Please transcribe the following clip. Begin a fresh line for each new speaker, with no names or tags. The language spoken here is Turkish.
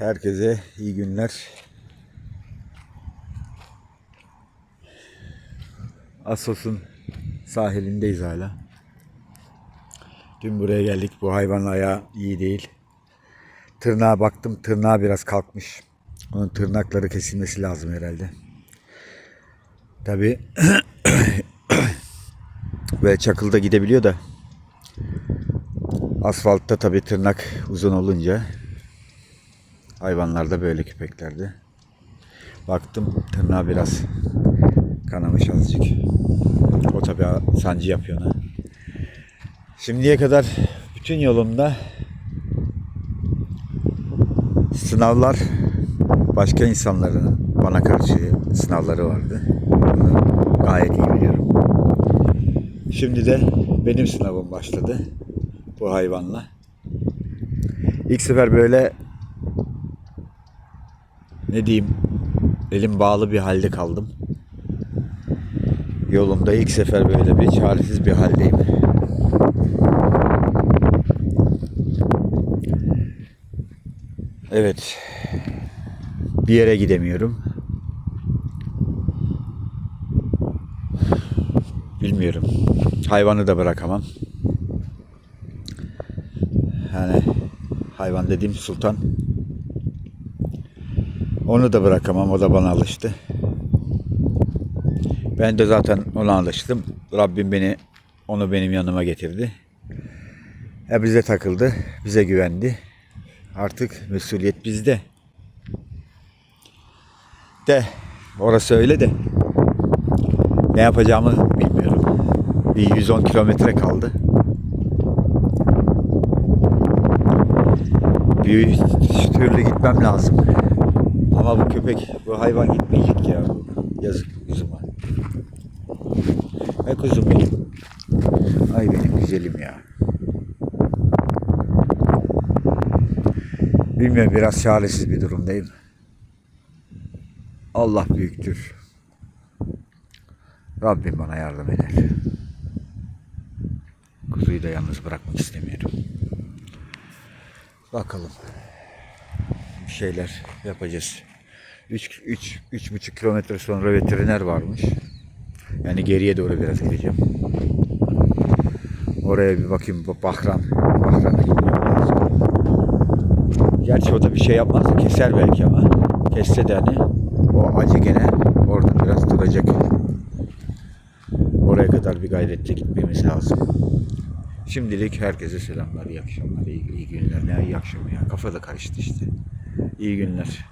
Herkese iyi günler. Assos'un sahilindeyiz hala. Dün buraya geldik. Bu hayvanın ayağı iyi değil. Tırnağa baktım. Tırnağı biraz kalkmış. Onun tırnakları kesilmesi lazım herhalde. Tabi ve çakılda gidebiliyor da asfaltta tabi tırnak uzun olunca hayvanlarda böyle köpeklerde. Baktım tırnağı biraz kanamış azıcık. O tabi sancı yapıyor ona. Şimdiye kadar bütün yolumda sınavlar başka insanların bana karşı sınavları vardı. Bunu gayet iyi biliyorum. Şimdi de benim sınavım başladı bu hayvanla. İlk sefer böyle ne diyeyim elim bağlı bir halde kaldım. Yolumda ilk sefer böyle bir çaresiz bir haldeyim. Evet. Bir yere gidemiyorum. Bilmiyorum. Hayvanı da bırakamam. Yani hayvan dediğim sultan. Onu da bırakamam. O da bana alıştı. Ben de zaten ona alıştım. Rabbim beni onu benim yanıma getirdi. E bize takıldı. Bize güvendi. Artık mesuliyet bizde. De orası öyle de ne yapacağımı bilmiyorum. Bir 110 kilometre kaldı. Bir türlü gitmem lazım. Ama bu köpek, bu hayvan gitmeyecek ya. Yazık kuzuma. Ay kuzum benim. Ay benim güzelim ya. Bilmiyorum biraz çaresiz bir durumdayım. Allah büyüktür. Rabbim bana yardım eder. Kuzuyu da yalnız bırakmak istemiyorum. Bakalım. Şeyler yapacağız. 3 3 3,5 kilometre sonra veteriner varmış. Yani geriye doğru biraz gideceğim. Oraya bir bakayım. Bahran. Bahran'a. Gerçi o da bir şey yapmaz keser belki ama. Kesse de hani o acı gene orada biraz duracak. Oraya kadar bir gayretle gitmemiz lazım. Şimdilik herkese selamlar, iyi akşamlar, iyi, iyi günler. Ne iyi akşamı ya. Kafa da karıştı işte. İyi günler.